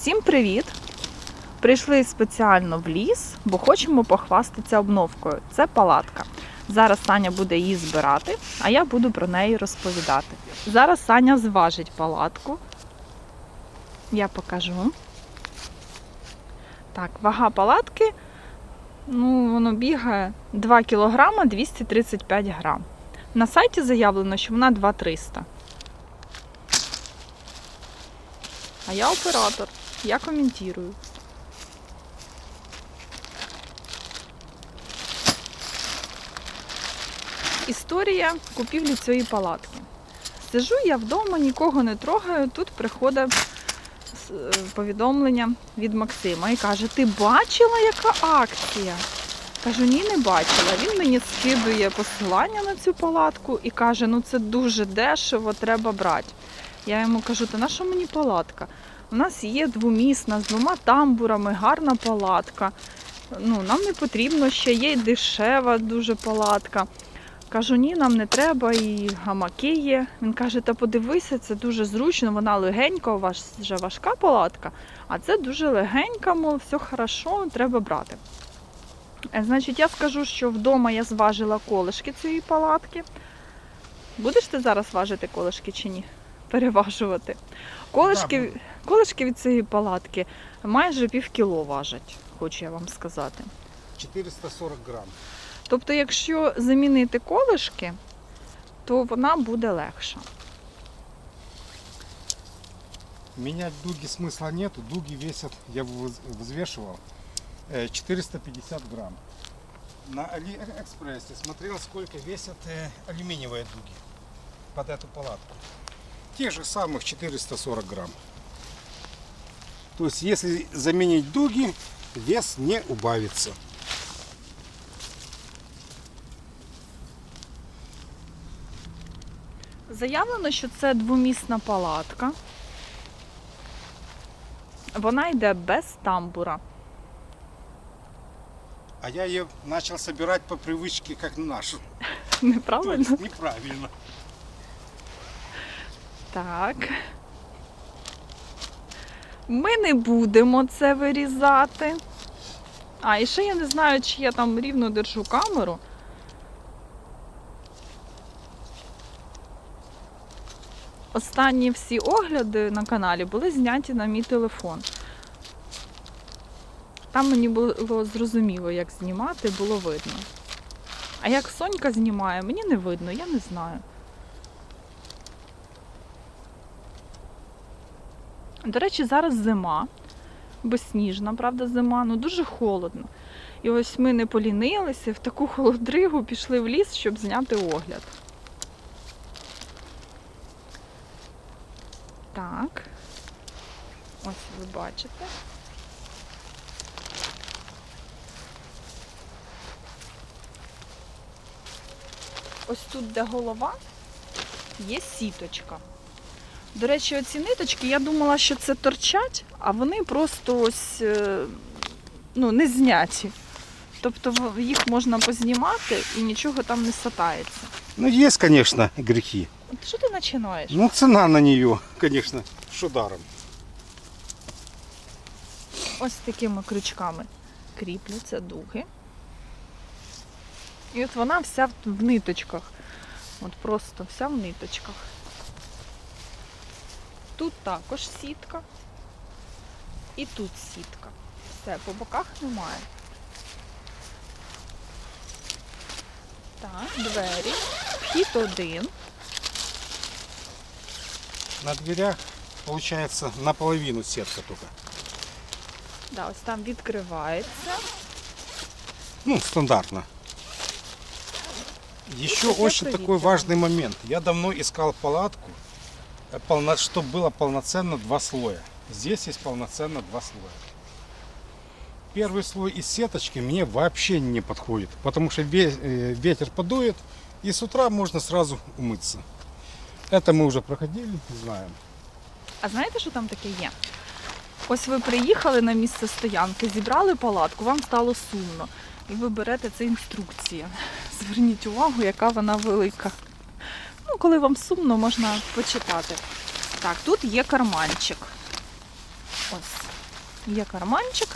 Всім привіт! Прийшли спеціально в ліс, бо хочемо похвастатися обновкою. Це палатка. Зараз Саня буде її збирати, а я буду про неї розповідати. Зараз Саня зважить палатку. Я покажу. Так, вага палатки. Ну, воно бігає 2 кг 235 грам. На сайті заявлено, що вона 2300. А я оператор. Я коментую. Історія купівлі цієї палатки. Сижу я вдома, нікого не трогаю. Тут приходить е, повідомлення від Максима і каже: Ти бачила, яка акція? Кажу, ні, не бачила. Він мені скидує посилання на цю палатку і каже: ну це дуже дешево, треба брати. Я йому кажу, та на що мені палатка? У нас є двомісна з двома тамбурами, гарна палатка. Ну, нам не потрібно ще є дешева дуже палатка. Кажу, ні, нам не треба, і гамаки є. Він каже, та подивися, це дуже зручно, вона легенька, у вас вже важка палатка, а це дуже легенька, мов, все хорошо, треба брати. Е, Значить, я скажу, що вдома я зважила колишки цієї палатки. Будеш ти зараз важити колишки чи ні? Переважувати. Колишки, буду. колишки від цієї палатки майже пів кіло важать, хочу я вам сказати. 440 грамм. Тобто, якщо замінити колишки, то вона буде легша. Менять дуги смысла нету. Дуги весят, я выз- взвешивал, э, 450 грамм. На Алиэкспрессе смотрел, сколько весят э, алюминиевые дуги под эту палатку. Тех же самых 440 грамм. То есть, если заменить дуги, вес не убавится. Заявлено, що це двомісна палатка. Вона йде без тамбура. А я ее начал собирать по привычке, как нашу. То Неправильно? есть неправильно. Так. Ми не будемо це вирізати. А, і ще я не знаю, чи я там рівно держу камеру. Останні всі огляди на каналі були зняті на мій телефон. Там мені було зрозуміло, як знімати, було видно. А як Сонька знімає, мені не видно, я не знаю. До речі, зараз зима, безсніжна, правда, зима, ну дуже холодно. І ось ми не полінилися, в таку холодригу пішли в ліс, щоб зняти огляд. Так. Ось ви бачите. Ось тут, де голова, є сіточка. До речі, оці ниточки, я думала, що це торчать, а вони просто ось е, ну, не зняті. Тобто їх можна познімати і нічого там не сатається. Ну, конечно, грехи. От Що ти починаєш? Ну, цена на нее, конечно, что даром. Ось такими крючками кріпляться дуги. І от вона вся в ниточках. От просто вся в ниточках. Тут також сітка. І тут сітка. Все, по боках немає. Так, двері. Вхід один. На дверях получается наполовину сетка только. Да, ось там відкривається. Ну, стандартно. Еще Это очень это такой видно. важный момент. Я давно искал палатку, э, полно- чтобы было полноценно два слоя. Здесь есть полноценно два слоя. Первый слой из сеточки мне вообще не подходит, потому что ве- э, ветер подует, и с утра можно сразу умыться. Это мы уже проходили, знаем. А знаєте, що там таке є? Ось ви приїхали на місце стоянки, зібрали палатку, вам стало сумно. І ви берете це інструкція. Зверніть увагу, яка вона велика. Ну, коли вам сумно, можна почитати. Так, тут є карманчик. Ось. є карманчик.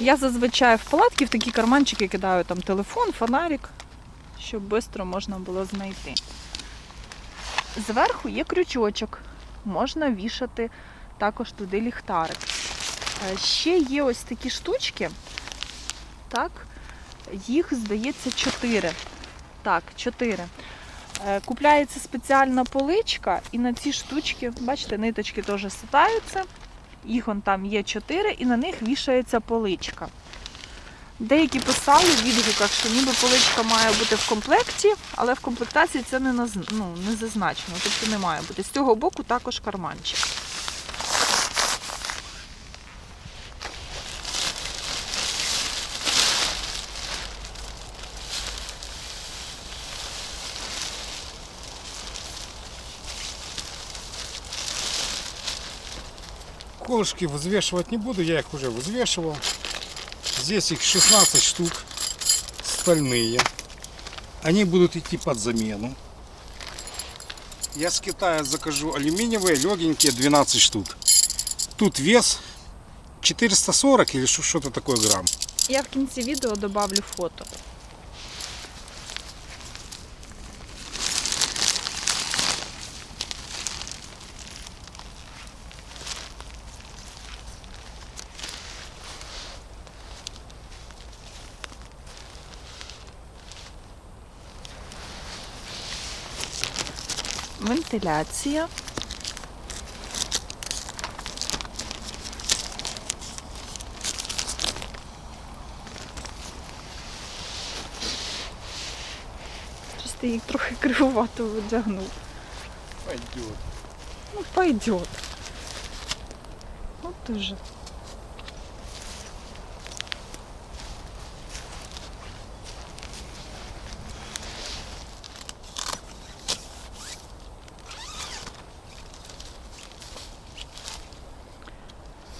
Я зазвичай в палатки в такі карманчики кидаю там телефон, фонарик, щоб швидко можна було знайти. Зверху є крючочок, можна вішати також туди ліхтарик. Е, Ще є ось такі штучки. Так, їх, здається, чотири. Так, чотири. Е, Купляється спеціальна поличка, і на ці штучки, бачите, ниточки теж ситаються. Їх он там є чотири, і на них вішається поличка. Деякі писали в відгуках, що ніби поличка має бути в комплекті, але в комплектації це не, наз- ну, не зазначено, тобто не має бути. З цього боку також карманчик. Колышки взвешивать не буду, я их уже взвешивал. Здесь их 16 штук, стальные. Они будут идти под замену. Я с Китая закажу алюминиевые, легенькие, 12 штук. Тут вес 440 или что- что-то такое грамм. Я в кінці відео добавлю фото. Вентиляція. Ти їх трохи кривувато одягнув. Пойдет. Ну, пойдет. Вот уже.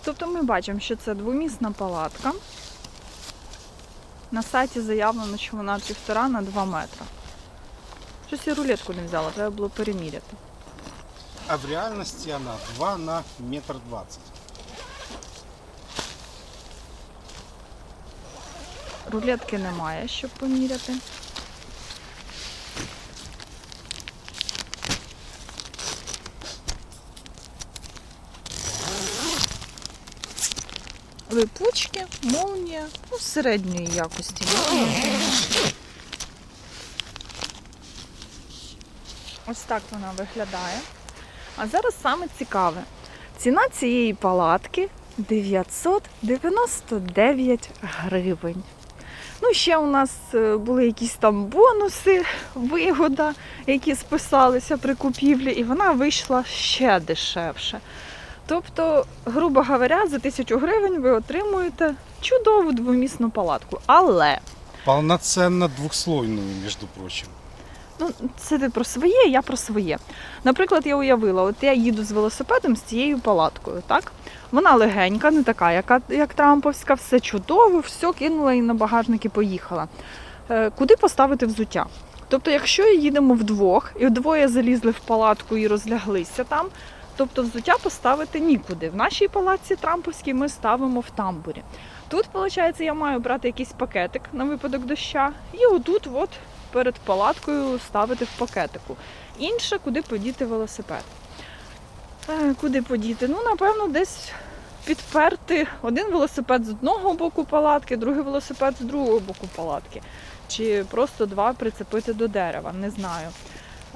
Тобто ми бачимо, що це двомісна палатка. На сайті заявлено, що вона півтора на 2 метри. Щось я рулетку не взяла, треба було переміряти. А в реальности она 2 на метр двадцать. Рулетки немає, щоб поміряти. Липучки, молнія, ну, середньої якості. Ось так вона виглядає. А зараз саме цікаве. Ціна цієї палатки 999 гривень. Ну, ще у нас е, були якісь там бонуси, вигода, які списалися при купівлі, і вона вийшла ще дешевше. Тобто, грубо говоря, за тисячу гривень ви отримуєте чудову двомісну палатку. Але Полноценно двухслойную, между прочим. Ну, це ти про своє, я про своє. Наприклад, я уявила, от я їду з велосипедом з цією палаткою, так? Вона легенька, не така, яка, як трамповська, все чудово, все кинула і на багажник і поїхала. Е, куди поставити взуття? Тобто, якщо їдемо вдвох, і вдвоє залізли в палатку і розляглися там, тобто взуття поставити нікуди. В нашій палатці трамповській ми ставимо в тамбурі. Тут, виходить, я маю брати якийсь пакетик на випадок доща, і отут, от перед палаткою ставити в пакетику. Інше, куди подіти велосипед. Е, Куди подіти? Ну, напевно, десь підперти один велосипед з одного боку палатки, другий велосипед з другого боку палатки. Чи просто два прицепити до дерева, не знаю.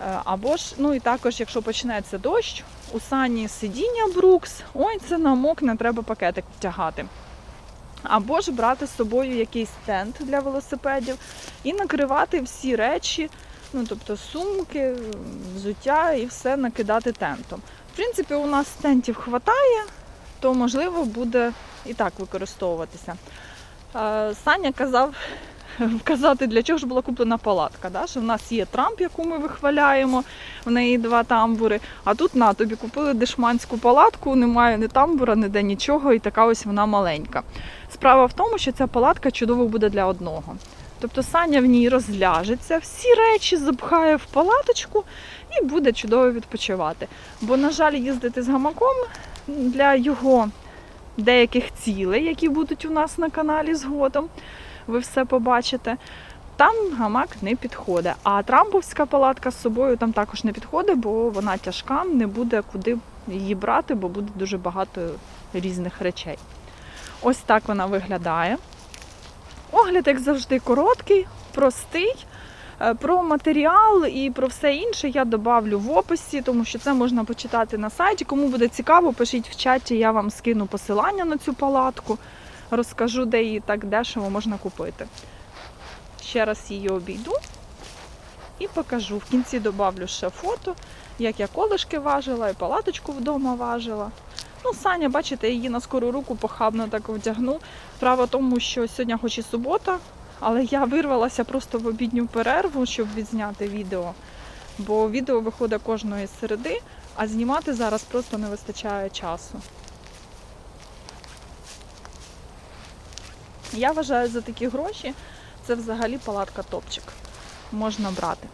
Е, Або ж, ну і також, якщо почнеться дощ, у сані сидіння Брукс, ой, це намокне, треба пакетик втягати. Або ж брати з собою якийсь стенд для велосипедів і накривати всі речі, ну тобто сумки, взуття і все накидати тентом. В принципі, у нас тентів хватає, то можливо буде і так використовуватися. Е, Саня казав вказати, для чого ж була куплена палатка. Да? Що в нас є трамп, яку ми вихваляємо, в неї два тамбури. А тут на тобі купили дешманську палатку, немає ні тамбура, ніде нічого, і така ось вона маленька. Справа в тому, що ця палатка чудово буде для одного. Тобто Саня в ній розляжеться, всі речі запхає в палаточку і буде чудово відпочивати. Бо, на жаль, їздити з гамаком для його деяких цілей, які будуть у нас на каналі згодом. Ви все побачите. Там гамак не підходить. А трамповська палатка з собою там також не підходить, бо вона тяжка, не буде куди її брати, бо буде дуже багато різних речей. Ось так вона виглядає. Огляд, як завжди, короткий, простий. Е, Про матеріал і про все інше я добавлю в описі, тому що це можна почитати на сайті. Кому буде цікаво, пишіть в чаті, я вам скину посилання на цю палатку, розкажу, де її так дешево можна купити. Ще раз її обійду і покажу. В кінці добавлю ще фото, як я колишки важила і палаточку вдома важила. Ну, Саня, бачите, її на скору руку похабно так вдягнув. Справа тому, що сьогодні хоч і субота, але я вирвалася просто в обідню перерву, щоб відзняти відео. Бо відео виходить кожної середи, а знімати зараз просто не вистачає часу. Я вважаю, за такі гроші це взагалі палатка топчик. Можна брати.